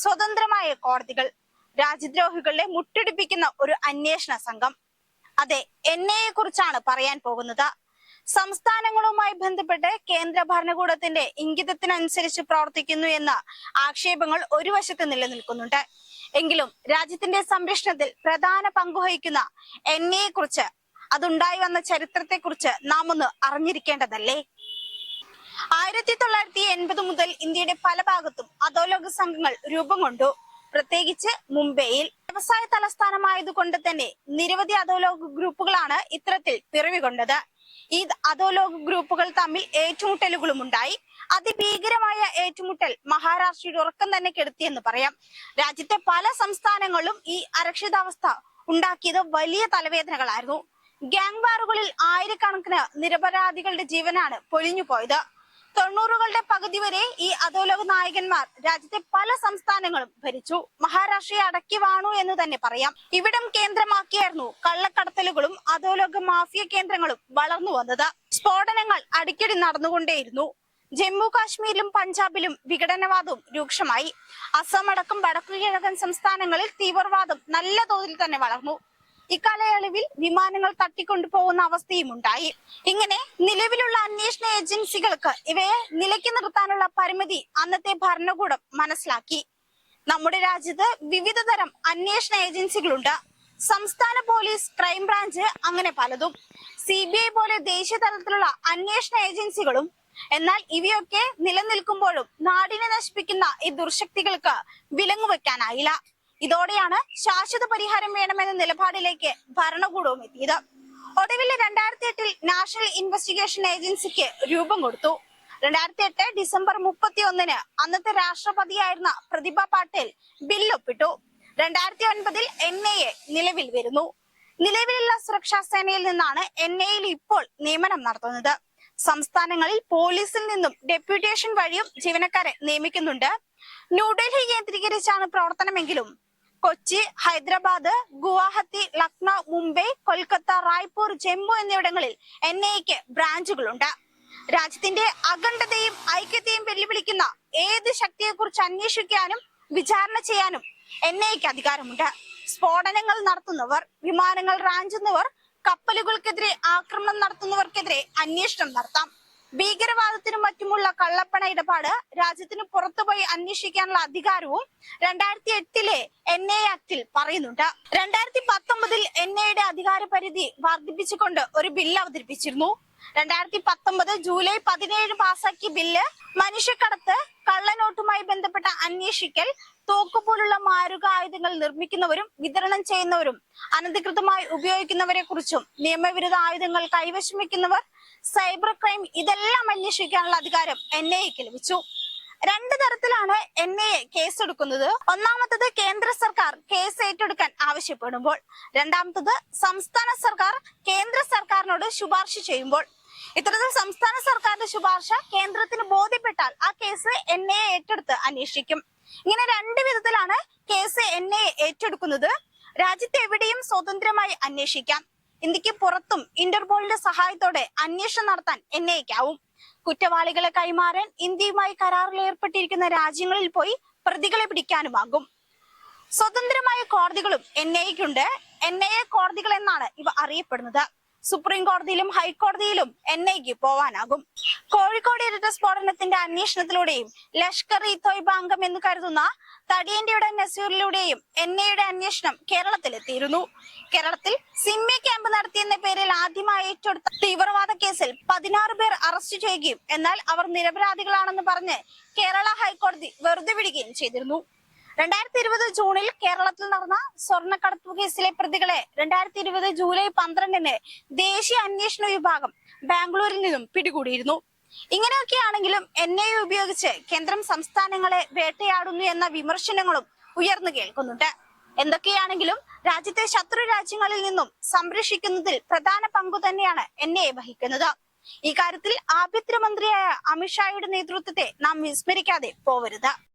സ്വതന്ത്രമായ കോടതികൾ രാജ്യദ്രോഹികളെ മുട്ടിടിപ്പിക്കുന്ന ഒരു അന്വേഷണ സംഘം. അതെ എൻ കുറിച്ചാണ് പറയാൻ പോകുന്നത്. സംസ്ഥാനങ്ങളുമായി ബന്ധപ്പെട്ട് കേന്ദ്ര ഭരണകൂടത്തിന്റെ ഇംഗിതത്തിനനുസരിച്ച് പ്രവർത്തിക്കുന്നു എന്ന ആക്ഷേപങ്ങൾ ഒരു വശത്ത് നിലനിൽക്കുന്നുണ്ട്. എങ്കിലും രാജ്യത്തിന്റെ സംരക്ഷണത്തിൽ പ്രധാന പങ്കുവഹിക്കുന്ന എൻ ഐയെ കുറിച്ച് അതുണ്ടായി വന്ന ചരിത്രത്തെക്കുറിച്ച് നാം ഒന്ന് അറിഞ്ഞിരിക്കേണ്ടതല്ലേ? ആയിരത്തി തൊള്ളായിരത്തി എൺപത് മുതൽ ഇന്ത്യയുടെ പല ഭാഗത്തും അധോലോക സംഘങ്ങൾ രൂപം കൊണ്ടു. പ്രത്യേകിച്ച് മുംബൈയിൽ. വ്യവസായ തലസ്ഥാനമായതുകൊണ്ട് തന്നെ നിരവധി അധോലോക ഗ്രൂപ്പുകളാണ് ഇത്തരത്തിൽ പിറവികൊണ്ടത് ഈ അധോലോക ഗ്രൂപ്പുകൾ തമ്മിൽ ഏറ്റുമുട്ടലുകളും ഉണ്ടായി. അതിഭീകരമായ ഏറ്റുമുട്ടൽ മഹാരാഷ്ട്രയുടെ ഉറക്കം തന്നെ കെടുത്തിയെന്ന് പറയാം. രാജ്യത്തെ പല സംസ്ഥാനങ്ങളിലും ഈ അരക്ഷിതാവസ്ഥ ഉണ്ടാക്കിയത് വലിയ തലവേദനകളായിരുന്നു. ഗ്യാങ് ബാറുകളിൽ ആയിരക്കണക്കിന് നിരപരാധികളുടെ ജീവനാണ് പൊലിഞ്ഞു പോയത് തൊണ്ണൂറുകളുടെ പകുതി വരെ ഈ അധോലോക നായകന്മാർ രാജ്യത്തെ പല സംസ്ഥാനങ്ങളും ഭരിച്ചു. മഹാരാഷ്ട്രയെ അടക്കി വാണു എന്ന് തന്നെ പറയാം. ഇവിടം കേന്ദ്രമാക്കിയായിരുന്നു കള്ളക്കടത്തലുകളും അധോലോക മാഫിയ കേന്ദ്രങ്ങളും വളർന്നു വന്നത്. സ്ഫോടനങ്ങൾ അടിക്കടി നടന്നുകൊണ്ടേയിരുന്നു. ജമ്മു കാശ്മീരിലും പഞ്ചാബിലും വിഘടനവാദവും രൂക്ഷമായി. അസം അടക്കം വടക്കു കിഴക്കൻ സംസ്ഥാനങ്ങളിൽ തീവ്രവാദം നല്ല തോതിൽ തന്നെ വളർന്നു. ഇക്കാലയളവിൽ വിമാനങ്ങൾ തട്ടിക്കൊണ്ടുപോകുന്ന അവസ്ഥയും ഉണ്ടായി ഇങ്ങനെ നിലവിലുള്ള അന്വേഷണ ഏജൻസികൾക്ക് ഇവയെ നിലയ്ക്ക് നിർത്താനുള്ള പരിമിതി അന്നത്തെ ഭരണകൂടം മനസ്സിലാക്കി. നമ്മുടെ രാജ്യത്ത് വിവിധ തരം അന്വേഷണ ഏജൻസികളുണ്ട്. സംസ്ഥാന പോലീസ് ക്രൈംബ്രാഞ്ച് അങ്ങനെ പലതും. സി ബി ഐ പോലെ ദേശീയ തലത്തിലുള്ള അന്വേഷണ ഏജൻസികളും എന്നാൽ ഇവയൊക്കെ നിലനിൽക്കുമ്പോഴും നാടിനെ നശിപ്പിക്കുന്ന ഈ ദുർശക്തികൾക്ക് വിലങ്ങുവെക്കാനായില്ല. ഇതോടെയാണ് ശാശ്വത പരിഹാരം വേണമെന്ന നിലപാടിലേക്ക് ഭരണകൂടവും എത്തിയത്. ഒടുവിൽ രണ്ടായിരത്തി എട്ടിൽ നാഷണൽ ഇൻവെസ്റ്റിഗേഷൻ ഏജൻസിക്ക് രൂപം കൊടുത്തു. രണ്ടായിരത്തി എട്ട് ഡിസംബർ മുപ്പത്തി ഒന്നിന് അന്നത്തെ രാഷ്ട്രപതിയായിരുന്ന പ്രതിഭ പാട്ടേൽ ബിൽ ഒപ്പിട്ടു രണ്ടായിരത്തി ഒൻപതിൽ എൻ ഐ എ നിലവിൽ വരുന്നു. നിലവിലുള്ള സുരക്ഷാ സേനയിൽ നിന്നാണ് എൻ ഐയിൽ ഇപ്പോൾ നിയമനം നടത്തുന്നത്. സംസ്ഥാനങ്ങളിൽ പോലീസിൽ നിന്നും ഡെപ്യൂട്ടേഷൻ വഴിയും ജീവനക്കാരെ നിയമിക്കുന്നുണ്ട്. ന്യൂഡൽഹി കേന്ദ്രീകരിച്ചാണ് പ്രവർത്തനമെങ്കിലും കൊച്ചി ഹൈദരാബാദ് ഗുവാഹത്തി ലക്നൗ മുംബൈ കൊൽക്കത്ത റായ്പൂർ ജമ്മു എന്നിവിടങ്ങളിൽ എൻ ഐക്ക് ബ്രാഞ്ചുകളുണ്ട്. രാജ്യത്തിന്റെ അഖണ്ഡതയും ഐക്യത്തെയും വെല്ലുവിളിക്കുന്ന ഏത് ശക്തിയെക്കുറിച്ച് അന്വേഷിക്കാനും വിചാരണ ചെയ്യാനും എൻ ഐക്ക് അധികാരമുണ്ട്. സ്ഫോടനങ്ങൾ നടത്തുന്നവർ വിമാനങ്ങൾ റാഞ്ചുന്നവർ കപ്പലുകൾക്കെതിരെ ആക്രമണം നടത്തുന്നവർക്കെതിരെ അന്വേഷണം നടത്താം. ഭീകരവാദത്തിനും മറ്റുമുള്ള കള്ളപ്പണ ഇടപാട് രാജ്യത്തിന് പുറത്തുപോയി അന്വേഷിക്കാനുള്ള അധികാരവും രണ്ടായിരത്തി എട്ടിലെ എൻ ഐ ആക്ടിൽ പറയുന്നുണ്ട്. രണ്ടായിരത്തി പത്തൊമ്പതിൽ എൻ ഐയുടെ അധികാര പരിധി വർദ്ധിപ്പിച്ചുകൊണ്ട് ഒരു ബില്ല് അവതരിപ്പിച്ചിരുന്നു. രണ്ടായിരത്തി പത്തൊമ്പത് ജൂലൈ പതിനേഴ് പാസാക്കിയ ബില്ല് മനുഷ്യക്കടത്ത് കള്ളനോട്ടുമായി ബന്ധപ്പെട്ട അന്വേഷിക്കൽ തോക്കുപോലുള്ള മാരക ആയുധങ്ങൾ നിർമ്മിക്കുന്നവരും വിതരണം ചെയ്യുന്നവരും അനധികൃതമായി ഉപയോഗിക്കുന്നവരെ കുറിച്ചും നിയമവിരുദ്ധ ആയുധങ്ങൾ കൈവശം വെക്കുന്നവർ സൈബർ ക്രൈം ഇതെല്ലാം അന്വേഷിക്കാനുള്ള അധികാരം എൻ ഐക്ക് ലഭിച്ചു. രണ്ട് തരത്തിലാണ് എൻ ഐ എ കേസെടുക്കുന്നത്. ഒന്നാമത്തത് കേന്ദ്ര സർക്കാർ കേസ് ഏറ്റെടുക്കാൻ ആവശ്യപ്പെടുമ്പോൾ. രണ്ടാമത്തത് സംസ്ഥാന സർക്കാർ കേന്ദ്ര സർക്കാരിനോട് ശുപാർശ ചെയ്യുമ്പോൾ. ഇത്തരത്തിൽ സംസ്ഥാന സർക്കാരിന്റെ ശുപാർശ കേന്ദ്രത്തിന് ബോധ്യപ്പെട്ടാൽ ആ കേസ് എൻ ഐ എ ഏറ്റെടുത്ത് അന്വേഷിക്കും. ഇങ്ങനെ രണ്ട് വിധത്തിലാണ് കേസ് എൻ ഐ ഏറ്റെടുക്കുന്നത്. രാജ്യത്ത് എവിടെയും സ്വതന്ത്രമായി അന്വേഷിക്കാം. ഇന്ത്യയ്ക്ക് പുറത്തും ഇന്റർപോളിന്റെ സഹായത്തോടെ അന്വേഷണം നടത്താൻ എൻ കുറ്റവാളികളെ കൈമാറാൻ ഇന്ത്യയുമായി കരാറിൽ ഏർപ്പെട്ടിരിക്കുന്ന രാജ്യങ്ങളിൽ പോയി പ്രതികളെ പിടിക്കാനുമാകും. സ്വതന്ത്രമായ കോടതികളും എൻ ഐക്കുണ്ട് എൻ ഐ എ കോടതികൾ എന്നാണ് ഇവ അറിയപ്പെടുന്നത്. സുപ്രീം കോടതിയിലും ഹൈക്കോടതിയിലും എൻ ഐക്ക് പോവാനാകും. കോഴിക്കോട് ഇരട്ട സ്ഫോടനത്തിന്റെ അന്വേഷണത്തിലൂടെയും ലഷ്കർ ഇ തോയ്ബ അംഗം എന്ന് കരുതുന്ന തടിയന്റെയുടെ നസീറിലൂടെയും എൻ ഐയുടെ അന്വേഷണം കേരളത്തിലെത്തിയിരുന്നു. കേരളത്തിൽ സിമ്മി ക്യാമ്പ് നടത്തിയെന്ന പേരിൽ ആദ്യമായി ഏറ്റെടുത്ത തീവ്രവാദ കേസിൽ പതിനാറ് പേർ അറസ്റ്റ് ചെയ്യുകയും എന്നാൽ അവർ നിരപരാധികളാണെന്ന് പറഞ്ഞ് കേരള ഹൈക്കോടതി വെറുതെ വിടുകയും ചെയ്തിരുന്നു. രണ്ടായിരത്തി ഇരുപത് ജൂണിൽ കേരളത്തിൽ നടന്ന സ്വർണക്കടത്ത് കേസിലെ പ്രതികളെ രണ്ടായിരത്തി ഇരുപത് ജൂലൈ പന്ത്രണ്ടിന് ദേശീയ അന്വേഷണ വിഭാഗം ബാംഗ്ലൂരിൽ നിന്നും പിടികൂടിയിരുന്നു. ഇങ്ങനെയൊക്കെയാണെങ്കിലും എൻ ഐ ഉപയോഗിച്ച് കേന്ദ്രം സംസ്ഥാനങ്ങളെ വേട്ടയാടുന്നു എന്ന വിമർശനങ്ങളും ഉയർന്നു കേൾക്കുന്നുണ്ട്. എന്തൊക്കെയാണെങ്കിലും രാജ്യത്തെ ശത്രു രാജ്യങ്ങളിൽ നിന്നും സംരക്ഷിക്കുന്നതിൽ പ്രധാന പങ്കു തന്നെയാണ് എൻ ഐ വഹിക്കുന്നത്. ഇക്കാര്യത്തിൽ കാര്യത്തിൽ ആഭ്യന്തരമന്ത്രിയായ അമിത്ഷായുടെ നേതൃത്വത്തെ നാം വിസ്മരിക്കാതെ പോവരുത്.